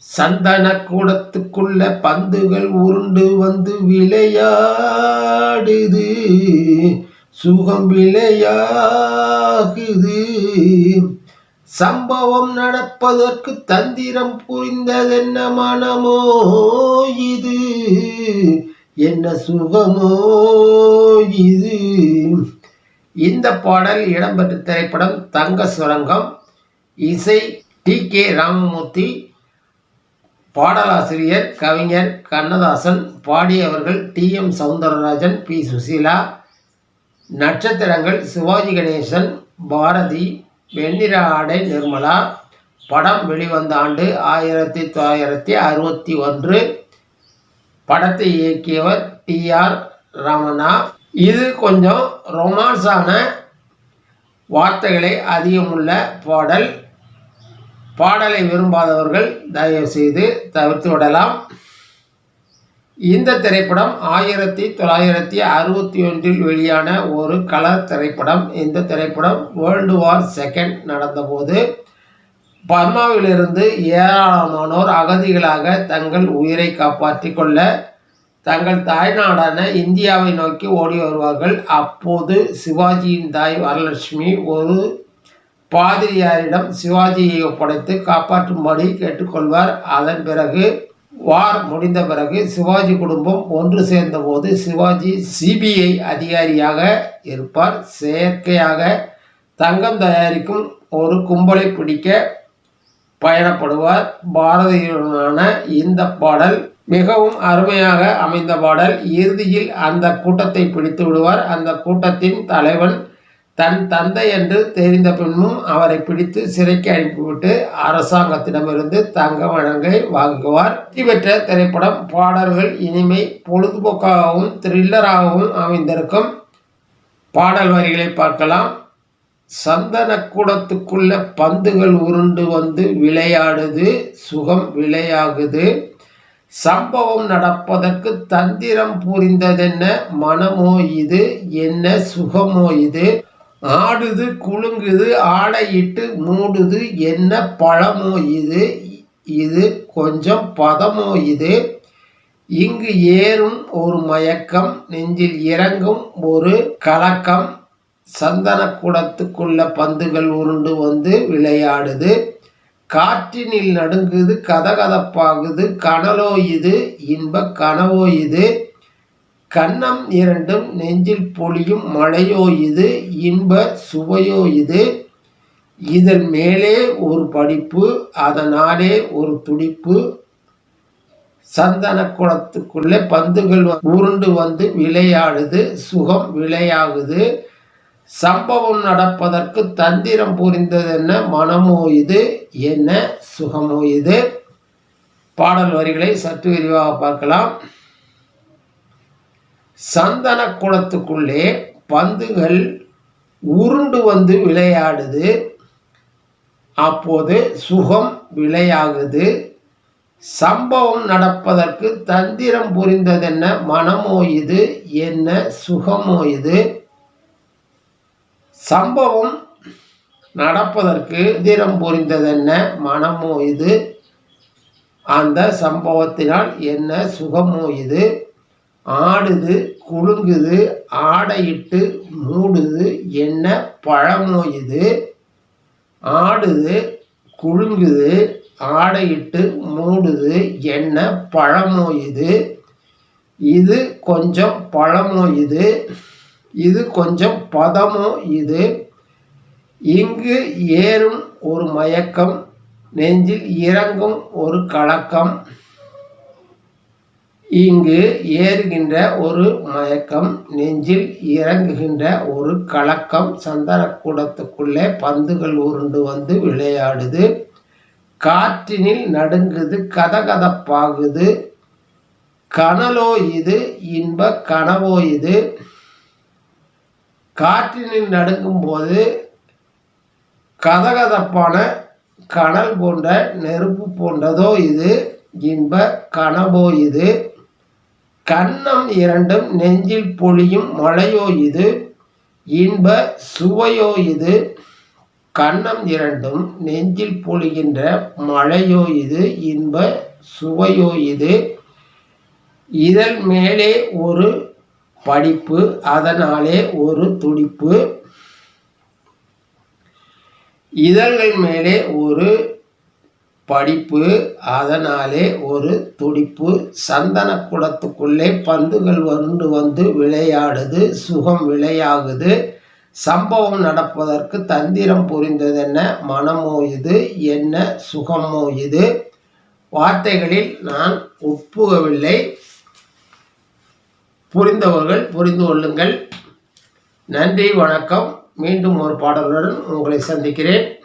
சந்தன கூடத்துக்குள்ள பந்துகள் உருண்டு வந்து விளையாடுது. சுகம் விளையாகுது. சம்பவம் நடப்பதற்கு தந்திரம் புரிந்ததென்ன மனமோ இது? என்ன சுகமோ இது? இந்த பாடல் இடம்பெற்ற திரைப்படம் தங்க சுரங்கம். இசை டி கே ராமமூர்த்தி. பாடலாசிரியர் கவிஞர் Kannadasan பாடியவர்கள் T. M. Soundararajan P. Susheela நட்சத்திரங்கள் சிவாஜி கணேசன் பாரதி வெண்ணிற ஆடை நிர்மலா படம் வெளிவந்த ஆண்டு ஆயிரத்தி தொள்ளாயிரத்தி அறுபத்தி ஒன்று. படத்தை இயக்கியவர் டி. ஆர். ரமணா. இது கொஞ்சம் ரொமான்ஸான வார்த்தைகளை அதிகமுள்ள பாடல். பாடலை விரும்பாதவர்கள் தயவு செய்து தவிர்த்து விடலாம். இந்த திரைப்படம் ஆயிரத்தி தொள்ளாயிரத்தி அறுபத்தி ஒன்றில் வெளியான ஒரு கலர் திரைப்படம். இந்த திரைப்படம் வேர்ல்டு வார் செகண்ட் நடந்தபோது பர்மாவிலிருந்து ஏராளமானோர் அகதிகளாக தங்கள் உயிரை காப்பாற்றி கொள்ள தங்கள் தாய்நாடான இந்தியாவை நோக்கி ஓடி வருவார்கள். அப்போது சிவாஜியின் தாய் வரலட்சுமி ஒரு பாதிரியாரிடம் சிவாஜியை ஒப்படைத்து காப்பாற்றும்படி கேட்டுக்கொள்வார். அதன் பிறகு வார் முடிந்த பிறகு சிவாஜி குடும்பம் ஒன்று சேர்ந்தபோது சிவாஜி சிபிஐ அதிகாரியாக இருப்பார். செயற்கையாக தங்கம் தயாரிக்கும் ஒரு கும்பலை பிடிக்க பயணப்படுவார். பாரதியுடனான இந்த பாடல் மிகவும் அருமையாக அமைந்த பாடல். இறுதியில் அந்த கூட்டத்தை பிடித்து விடுவார். அந்த கூட்டத்தின் தலைவன் தன் தந்தை என்று தெரிந்த பின்னும் அவரை பிடித்து சிறைக்கு அனுப்பிவிட்டு அரசாங்கத்திடமிருந்து தங்க வழங்கை வாங்குவார். வெற்றி பெற்ற திரைப்படம் பாடல்கள் இனிமை பொழுதுபோக்காகவும் த்ரில்லராகவும் அமைந்திருக்கும். பாடல் வரிகளை பார்க்கலாம். சந்தன கூடத்துக்குள்ள பந்துகள் உருண்டு வந்து விளையாடுது சுகம் விளையாகுது. சம்பவம் நடப்பதற்கு தந்திரம் புரிந்ததென்ன மனமோ இது என்ன சுகமோ இது? ஆடுது குலுங்குது ஆடையிட்டு மூடுது என்ன பழமோ இது இது கொஞ்சம் பதமோ இது. இங்கு ஏறும் ஒரு மயக்கம் நெஞ்சில் இறங்கும் ஒரு கலக்கம். சந்தன குடத்துக்குள்ள பந்துகள் உருண்டு வந்து விளையாடுது. காற்றினில் நடுங்குது கதகதப்பாகுது கனலோ இது இன்ப கனவோ இது. கன்னம் இரண்டும் நெஞ்சில் பொழியும் மழையோ இது இன்ப சுவையோ இது. இதன் மேலே ஒரு படிப்பு அதனாலே ஒரு துடிப்பு. சந்தன குளத்துக்குள்ளே பந்துகள் உருண்டு வந்து விளையாடுது சுகம் விளையாகுது. சம்பவம் நடப்பதற்கு தந்திரம் புரிந்தது என்ன மனமோ இது என்ன சுகமோ இது. பாடல் வரிகளை சற்று விரிவாக பார்க்கலாம். சந்தன குளத்துக்குள்ளே பந்துகள் உருண்டு வந்து விளையாடுது. அப்போது சுகம் விளையாகுது. சம்பவம் நடப்பதற்கு தந்திரம் புரிந்ததென்ன மனமோ இது என்ன சுகமோ இது சம்பவம் நடப்பதற்கு தந்திரம் புரிந்ததென்ன மனமோ இது அந்த சம்பவத்தினால் என்ன சுகமோ இது ஆடுது குலுங்குது ஆடையிட்டு மூடுது என்ன பழமோ இது ஆடுது குலுங்குது ஆடையிட்டு மூடுது என்ன பழமோ இது இது கொஞ்சம் பழமோ இது இது கொஞ்சம் பதமோ இது இங்கு ஏறும் ஒரு மயக்கம் நெஞ்சில் இறங்கும் ஒரு கலக்கம். இங்கு ஏறுகின்ற ஒரு மயக்கம் நெஞ்சில் இறங்குகின்ற ஒரு கலக்கம் சந்தனக்கூடத்துக்குள்ளே பந்துகள் உருண்டு வந்து விளையாடுது. காற்றினில் நடுங்குது கதகதப்பாகுது. கனலோ இது இன்ப கனவோ இது. காற்றினில் நடுங்கும் போது கதகதப்பான கனல் போன்ற நெருப்பு போன்றதோ இது இன்ப கனவோ இது. கண்ணம் இரண்டும் நெஞ்சில் பொழியும் மழையோ இது? இன்ப சுவையோ இது? கன்னம் இரண்டும் நெஞ்சில் பொழிகின்ற மழையோ இது? இன்ப சுவையோ இது? இதழ் மேலே ஒரு படிப்பு அதனாலே ஒரு துடிப்பு. இதழ்கள் மேலே ஒரு படிப்பு அதனாலே ஒரு துடிப்பு சந்தன குளத்துக்குள்ளே பந்துகள் வந்து வந்து விளையாடுது சுகம் விளையாகுது. சம்பவம் நடப்பதற்கு தந்திரம் புரிந்ததென்ன? மனமோ இது? என்ன சுகமோ இது? வார்த்தைகளில் நான் ஒப்புகவில்லை. புரிந்தவர்கள் புரிந்து கொள்ளுங்கள். நன்றி வணக்கம். மீண்டும் ஒரு பாடலுடன் உங்களை சந்திக்கிறேன்.